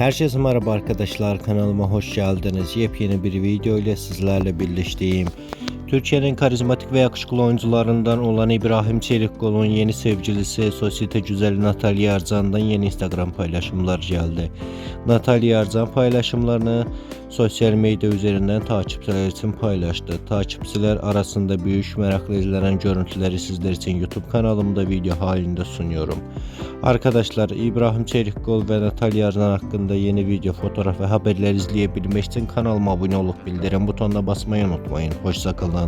Herkese merhaba arkadaşlar kanalıma hoş geldiniz. Yepyeni bir video ile sizlerle birleştiğim Türkiye'nin karizmatik ve yakışıklı oyuncularından olan İbrahim Çelikkol'un yeni sevgilisi sosyete güzeli Natalya Arzan'dan yeni Instagram paylaşımlar geldi. Natalya Arzan paylaşımlarını sosyal medya üzerinden takipçiler için paylaştı. Takipçiler arasında büyük merakla izlenen görüntüleri sizler için YouTube kanalımda video halinde sunuyorum. Arkadaşlar İbrahim Çelikkol ve Natalya Arzan hakkında yeni video, fotoğraf ve haberler izleyebilmek için kanalıma abone olup bildirim butonuna basmayı unutmayın. Hoşçakalın.